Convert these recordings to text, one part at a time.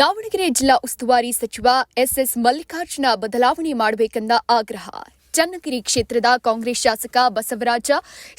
ದಾವಣಗೆರೆ ಜಿಲ್ಲಾ ಉಸ್ತುವಾರಿ ಸಚಿವ ಎಸ್ಎಸ್ ಮಲ್ಲಿಕಾರ್ಜುನ ಬದಲಾವಣೆ ಮಾಡಬೇಕೆಂದ ಆಗ್ರಹ. ಚನ್ನಗಿರಿ ಕ್ಷೇತ್ರದ ಕಾಂಗ್ರೆಸ್ ಶಾಸಕ ಬಸವರಾಜ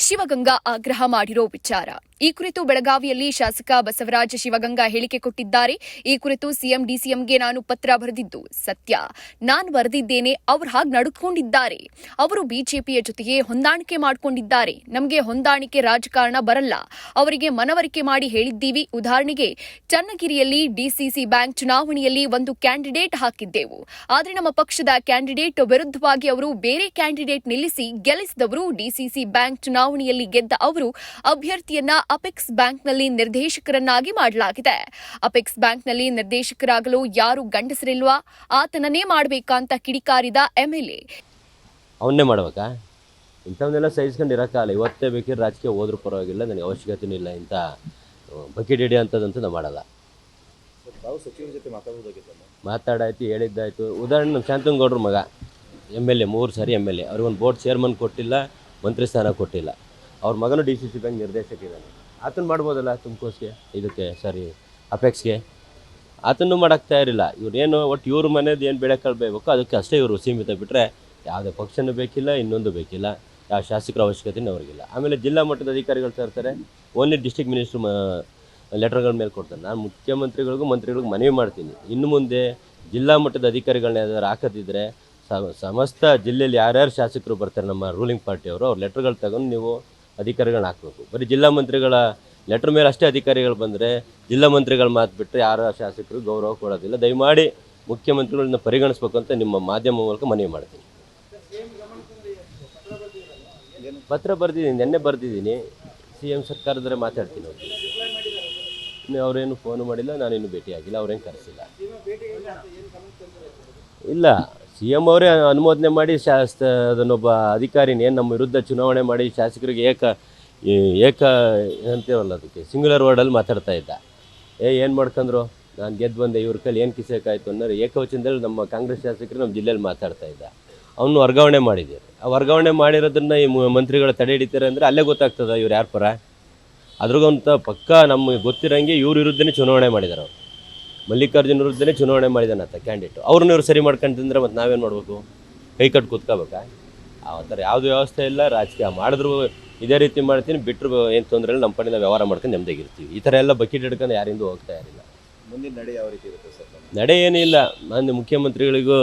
ಶಿವಗಂಗಾ ಆಗ್ರಹ ಮಾಡಿರೋ ವಿಚಾರ. ಈ ಕುರಿತು ಬೆಳಗಾವಿಯಲ್ಲಿ ಶಾಸಕ ಬಸವರಾಜ ಶಿವಗಂಗಾ ಹೇಳಿಕೆ ಕೊಟ್ಟಿದ್ದಾರೆ. ಈ ಕುರಿತು ಸಿಎಂ, ಡಿಸಿಎಂಗೆ ನಾನು ಪತ್ರ ಬರೆದಿದ್ದು ಸತ್ಯ. ನಾನು ಬರೆದಿದ್ದೇನೆ, ಅವರು ಹಾಗೆ ನಡ್ಕೊಂಡಿದ್ದಾರೆ. ಅವರು ಬಿಜೆಪಿಯ ಜೊತೆಗೆ ಹೊಂದಾಣಿಕೆ ಮಾಡಿಕೊಂಡಿದ್ದಾರೆ. ನಮಗೆ ಹೊಂದಾಣಿಕೆ ರಾಜಕಾರಣ ಬರಲ್ಲ. ಅವರಿಗೆ ಮನವರಿಕೆ ಮಾಡಿ ಹೇಳಿದ್ದೀವಿ. ಉದಾಹರಣೆಗೆ, ಚನ್ನಗಿರಿಯಲ್ಲಿ ಡಿಸಿಸಿ ಬ್ಯಾಂಕ್ ಚುನಾವಣೆಯಲ್ಲಿ ಒಂದು ಕ್ಯಾಂಡಿಡೇಟ್ ಹಾಕಿದ್ದೆವು. ಆದರೆ ನಮ್ಮ ಪಕ್ಷದ ಕ್ಯಾಂಡಿಡೇಟ್ ವಿರುದ್ಧವಾಗಿ ಅವರು ಬೇರೆ ಕ್ಯಾಂಡಿಡೇಟ್ ನಿಲ್ಲಿಸಿ ಗೆಲ್ಲಿಸಿದವರು ಡಿಸಿಸಿ ಬ್ಯಾಂಕ್ ಚುನಾವಣೆಯಲ್ಲಿ ಗೆದ್ದ ಅವರು. ಅಭ್ಯರ್ಥಿಯನ್ನ ಅಪೆಕ್ಸ್ ಬ್ಯಾಂಕ್ನಲ್ಲಿ ನಿರ್ದೇಶಕರನ್ನಾಗಿ ಮಾಡಲಾಗಿದೆ. ಅಪೆಕ್ಸ್ ಬ್ಯಾಂಕ್ನಲ್ಲಿ ನಿರ್ದೇಶಕರಾಗಲು ಯಾರು ಗಂಡಸರಿಲ್ವಾ? ಆತನನ್ನೇ ಮಾಡಬೇಕಂತ ಕಿಡಿಕಾರಿದ ಎಂಎಲ್ಎ. ಅವನ್ನೇ ಮಾಡ್ಬೇಕಾ? ಇಂಥವನ್ನೆಲ್ಲ ಸಹಿಸ್ಕೊಂಡು ಇರೋಕ್ಕಾಗಲ್ಲ ಇವತ್ತೇ ಬೇಕಿದ್ರೆ ರಾಜಕೀಯ ಹೋದ್ರೂ ಪರವಾಗಿಲ್ಲ ನನಗೆ ಅವಶ್ಯಕತೆನೂ ಇಲ್ಲ ಇಂಥ ಬಕೆಟ್ ಹಿಡಿ ಅಂಥದ್ದಂತೂ ನಾವು ಮಾಡಲ್ಲ. ತಾವು ಸಚಿವರ ಜೊತೆ ಮಾತಾಡೋದಾಗಿತ್ತಲ್ಲ ಮಾತಾಡಾಯ್ತು ಹೇಳಿದ್ದಾಯ್ತು. ಉದಾಹರಣೆ ನಮ್ಮ ಶಾಂತನಗೌಡ್ರ ಮಗ ಎಂ ಎಲ್ ಎ ಮೂರು ಸಾರಿ ಎಂ ಎಲ್ ಎ ಅವ್ರಿಗೊಂದು ಬೋರ್ಡ್ ಚೇರ್ಮನ್ ಕೊಟ್ಟಿಲ್ಲ ಮಂತ್ರಿ ಸ್ಥಾನ ಕೊಟ್ಟಿಲ್ಲ. ಅವ್ರ ಮಗನು ಡಿ ಸಿ ಸಿ ಬ್ಯಾಂಕ್ ನಿರ್ದೇಶಕ ಇದ್ದಾನೆ. ಆತನ ಮಾಡ್ಬೋದಲ್ಲ ತುಮಕೋಸ್ಗೆ ಇದಕ್ಕೆ, ಸಾರಿ, ಅಪೆಕ್ಸ್ಗೆ? ಆತನ್ನು ಮಾಡೋಕ್ಕೆ ತಯಾರಿಲ್ಲ ಇವ್ರೇನು ಒಟ್ಟು ಇವ್ರ ಮನೇದು ಏನು ಬೆಳೆ ಕಳ್ಬೇಕು ಅದಕ್ಕೆ ಅಷ್ಟೇ ಇವರು ಸೀಮಿತ ಬಿಟ್ಟರೆ ಯಾವುದೇ ಪಕ್ಷನೂ ಬೇಕಿಲ್ಲ, ಇನ್ನೊಂದು ಬೇಕಿಲ್ಲ, ಯಾವ ಶಾಸಕರ ಅವಶ್ಯಕತೆಯೂ ಅವ್ರಿಗಿಲ್ಲ. ಆಮೇಲೆ ಜಿಲ್ಲಾ ಮಟ್ಟದ ಅಧಿಕಾರಿಗಳು ತರ್ತಾರೆ ಓನ್ಲಿ ಡಿಸ್ಟಿಕ್ ಮಿನಿಸ್ಟ್ರ್ ಲೆಟರ್ಗಳ ಮೇಲೆ ಕೊಡ್ತಾರೆ. ನಾನು ಮುಖ್ಯಮಂತ್ರಿಗಳಿಗೂ ಮಂತ್ರಿಗಳಿಗೂ ಮನವಿ ಮಾಡ್ತೀನಿ. ಇನ್ನು ಮುಂದೆ ಜಿಲ್ಲಾ ಮಟ್ಟದ ಅಧಿಕಾರಿಗಳನ್ನ ಯಾವ್ದಾದ್ರು ಹಾಕದಿದ್ದರೆ ಸಮಸ್ತ ಜಿಲ್ಲೆಯಲ್ಲಿ ಯಾರ್ಯಾರು ಶಾಸಕರು ಬರ್ತಾರೆ, ನಮ್ಮ ರೂಲಿಂಗ್ ಪಾರ್ಟಿಯವರು, ಅವ್ರ ಲೆಟರ್ಗಳು ತಗೊಂಡು ನೀವು ಅಧಿಕಾರಿಗಳನ್ನ ಹಾಕಬೇಕು. ಬರೀ ಜಿಲ್ಲಾ ಮಂತ್ರಿಗಳ ಲೆಟ್ರ್ ಮೇಲೆ ಅಷ್ಟೇ ಅಧಿಕಾರಿಗಳು ಬಂದರೆ ಜಿಲ್ಲಾ ಮಂತ್ರಿಗಳ ಮಾತು ಬಿಟ್ಟರೆ ಯಾರ ಶಾಸಕರು ಗೌರವ ಕೊಡೋದಿಲ್ಲ. ದಯಮಾಡಿ ಮುಖ್ಯಮಂತ್ರಿಗಳನ್ನ ಪರಿಗಣಿಸ್ಬೇಕು ಅಂತ ನಿಮ್ಮ ಮಾಧ್ಯಮ ಮೂಲಕ ಮನವಿ ಮಾಡ್ತೀನಿ. ಪತ್ರ ಬರೆದಿದ್ದೀನಿ, ನಿನ್ನೆ ಬರೆದಿದ್ದೀನಿ. ಸಿ ಎಂ ಸರ್ಕಾರದ್ರೆ ಮಾತಾಡ್ತೀನಿ ಇನ್ನು ಅವರೇನು ಫೋನು ಮಾಡಿಲ್ಲ ನಾನೇನು ಭೇಟಿಯಾಗಿಲ್ಲ, ಅವ್ರೇನು ಕರೆಸಿಲ್ಲ. ಇಲ್ಲ. ಸಿ ಎಂ ಅವರೇ ಅನುಮೋದನೆ ಮಾಡಿ ಶಾಸ್ ಅದನ್ನೊಬ್ಬ ಅಧಿಕಾರಿನೇ ನಮ್ಮ ವಿರುದ್ಧ ಚುನಾವಣೆ ಮಾಡಿ ಶಾಸಕರಿಗೆ ಏಕ ಏಕ ಅಂತೀವಲ್ಲ ಅದಕ್ಕೆ ಸಿಂಗ್ಯುಲರ್ ವರ್ಡಲ್ಲಿ ಮಾತಾಡ್ತಾ ಇದ್ದ. ಏ, ಏನು ಮಾಡ್ಕೊಂಡ್ರು ನಾನು ಗೆದ್ದು ಬಂದೆ, ಇವ್ರ ಕೈಲಿ ಏನು ಕಿಸಕಾಯ್ತು ಅನ್ನೋರು ಏಕವಚನದಲ್ಲಿ ನಮ್ಮ ಕಾಂಗ್ರೆಸ್ ಶಾಸಕರು ನಮ್ಮ ಜಿಲ್ಲೆಯಲ್ಲಿ ಮಾತಾಡ್ತಾ ಇದ್ದ. ಅವನು ವರ್ಗಾವಣೆ ಮಾಡಿದ್ದೀರಿ. ಆ ವರ್ಗಾವಣೆ ಮಾಡಿರೋದನ್ನ ಈ ಮಂತ್ರಿಗಳು ತಡೆ ಹಿಡಿತಾರೆ ಅಂದರೆ ಅಲ್ಲೇ ಗೊತ್ತಾಗ್ತದೆ ಇವ್ರು ಯಾರ ಪರ? ಅದ್ರಿಗಂತ ಪಕ್ಕ ನಮಗೆ ಗೊತ್ತಿರೋಂಗೆ ಇವ್ರ ವಿರುದ್ಧನೇ ಚುನಾವಣೆ ಮಾಡಿದ್ದಾರೆ ಅವರು. ಮಲ್ಲಿಕಾರ್ಜುನ ವಿರುದ್ಧನೇ ಚುನಾವಣೆ ಮಾಡಿದಾನೆ ಆತ ಕ್ಯಾಂಡಿಡೇಟ್. ಅವ್ರನ್ನ ಇವ್ರು ಸರಿ ಮಾಡ್ಕೊಂತಂದ್ರೆ ಮತ್ತು ನಾವೇನು ಮಾಡಬೇಕು? ಕೈ ಕಟ್ಟು ಕೂತ್ಕೋಬೇಕಾ? ಆ ಥರ ಯಾವುದು ವ್ಯವಸ್ಥೆ ಇಲ್ಲ. ರಾಜಕೀಯ ಮಾಡಿದ್ರು ಇದೇ ರೀತಿ ಮಾಡ್ತೀನಿ ಬಿಟ್ಟರು ಏನು ತೊಂದರೆ ಇಲ್ಲ. ನಮ್ಮ ಪಡೆಯಿಂದ ವ್ಯವಹಾರ ಮಾಡ್ಕೊಂಡು ನೆಮ್ಮದಿಗಿರ್ತೀವಿ ಈ ಥರ ಎಲ್ಲ ಬಕೆಟ್ ಹಿಡ್ಕೊಂಡು ಯಾರಿಂದ ಹೋಗ್ತಾ ಇರಲಿಲ್ಲ ಮುಂದಿನ ನಡೆ ಯಾವ ರೀತಿ ಇರುತ್ತೆ ಸರ್? ನಡೆ ಏನಿಲ್ಲ. ನಾನು ಮುಖ್ಯಮಂತ್ರಿಗಳಿಗೂ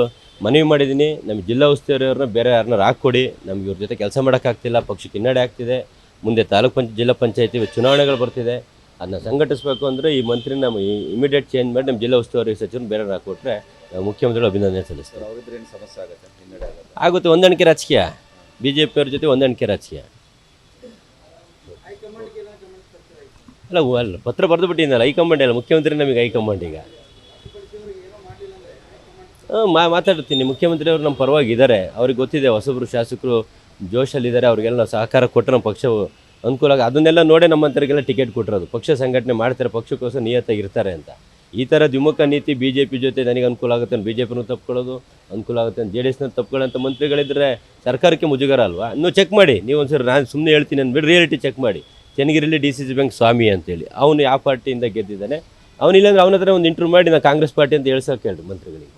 ಮನವಿ ಮಾಡಿದ್ದೀನಿ. ನಮ್ಮ ಜಿಲ್ಲಾ ಉಸ್ತುವಾರಿಯವ್ರನ್ನ ಬೇರೆ ಯಾರನ್ನ ಹಾಕ್ಕೊಡಿ. ನಮ್ಗೆ ಇವ್ರ ಜೊತೆ ಕೆಲಸ ಮಾಡೋಕ್ಕಾಗ್ತಿಲ್ಲ. ಪಕ್ಷಕ್ಕೆ ಹಿನ್ನಡೆ ಆಗ್ತಿದೆ. ಮುಂದೆ ತಾಲೂಕು ಪಂಚ ಜಿಲ್ಲಾ ಪಂಚಾಯತಿ ಚುನಾವಣೆಗಳು ಬರ್ತಿದೆ. ಅದನ್ನ ಸಂಘಟಿಸಬೇಕು ಅಂದರೆ ಈ ಮಂತ್ರಿ ನಮ್ಮ ಇಮಿಡಿಯೇಟ್ ಚೇಂಜ್ ಮಾಡಿ ನಮ್ಮ ಜಿಲ್ಲಾ ಉಸ್ತುವಾರಿ ಸಚಿವರು ಬೇರೆ ಹಾಕೊಟ್ರೆ ಮುಖ್ಯಮಂತ್ರಿಗಳು ಅಭಿನಂದನೆ ಸಲ್ಲಿಸ್ತಾರೆ. ಸಮಸ್ಯೆ ಆಗುತ್ತೆ? ಹಿನ್ನಡೆ ಆಗುತ್ತೆ? ಆಗುತ್ತೆ ಹೊಂದಾಣಿಕೆ ರಾಜಕೀಯ. ಬಿ ಜೆ ಪಿಯವ್ರ ಜೊತೆ ಹೊಂದಾಣಿಕೆ ರಾಜಕೀಯ. ಅಲ್ಲ ಅಲ್ಲ ಪತ್ರ ಬರೆದು ಬಿಟ್ಟಿದ್ದಲ್ಲ ಹೈಕಮಾಂಡ್ ಅಲ್ಲ ಮುಖ್ಯಮಂತ್ರಿ ನಮಗೆ ಹೈಕಮಾಂಡ್ ಈಗ. ಹಾಂ ಮಾ ಮಾತಾಡ್ತೀನಿ ಮುಖ್ಯಮಂತ್ರಿ ಅವರು ನಮ್ಮ ಪರವಾಗಿ ಇದ್ದಾರೆ ಅವ್ರಿಗೆ ಗೊತ್ತಿದೆ ಹೊಸಬ್ರು ಶಾಸಕರು ಜೋಶಲ್ಲಿದ್ದಾರೆ ಅವ್ರಿಗೆಲ್ಲ ನಾವು ಸಹಕಾರ ಕೊಟ್ಟರೆ ನಮ್ಮ ಪಕ್ಷವು ಅನುಕೂಲ ಆಗ ಅದನ್ನೆಲ್ಲ ನೋಡೇ ನಮ್ಮಂತರಿಗೆಲ್ಲ ಟಿಕೆಟ್ ಕೊಟ್ಟಿರೋದು. ಪಕ್ಷ ಸಂಘಟನೆ ಮಾಡ್ತಾರೆ, ಪಕ್ಷಕ್ಕೋಸ್ಕರ ನಿಯತ್ತಾಗಿ ಇರ್ತಾರೆ ಅಂತ. ಈ ಥರ ದ್ವಿಮುಖ ನೀತಿ ಬಿ ಜೆ ಪಿ ಜೊತೆ ನನಗೆ ಅನುಕೂಲ ಆಗುತ್ತೆ ಬಿ ಜೆ ಪಿನೂ ತಪ್ಕೊಳ್ಳೋದು, ಅನುಕೂಲ ಆಗುತ್ತೆ ಜೆ ಡಿ ಎಸ್ನ ಅಂತ ಮಂತ್ರಿಗಳಿದ್ದರೆ ಸರ್ಕಾರಕ್ಕೆ ಮುಜುಗರ ಅಲ್ವಾ? ಇನ್ನೂ ಚೆಕ್ ಮಾಡಿ. ನೀವು ಒಂದ್ಸರಿ ನಾನು ಸುಮ್ಮನೆ ಹೇಳ್ತೀನಿ ಅಂದ್ಬಿಟ್ಟು ರಿಯಾಲಿಟಿ ಚೆಕ್ ಮಾಡಿ. ಚೆನ್ನಗಿರಲಿ ಡಿ ಸಿ ಸಿ ಬ್ಯಾಂಕ್ ಸ್ವಾಮಿ ಅಂತೇಳಿ. ಅವನು ಯಾವ ಪಾರ್ಟಿಯಿಂದ ಗೆದ್ದಿದ್ದಾನೆ? ಅವನಿಲ್ಲಾಂದ್ರೆ ಅವನ ಹತ್ರ ಒಂದು ಇಂಟರ್ವ್ಯೂ ಮಾಡಿ ನಾನು ಕಾಂಗ್ರೆಸ್ ಪಾರ್ಟಿ ಅಂತ ಹೇಳ್ಸೋಕೆ ಹೇಳಿ ಮಂತ್ರಿಗಳಿಗೆ.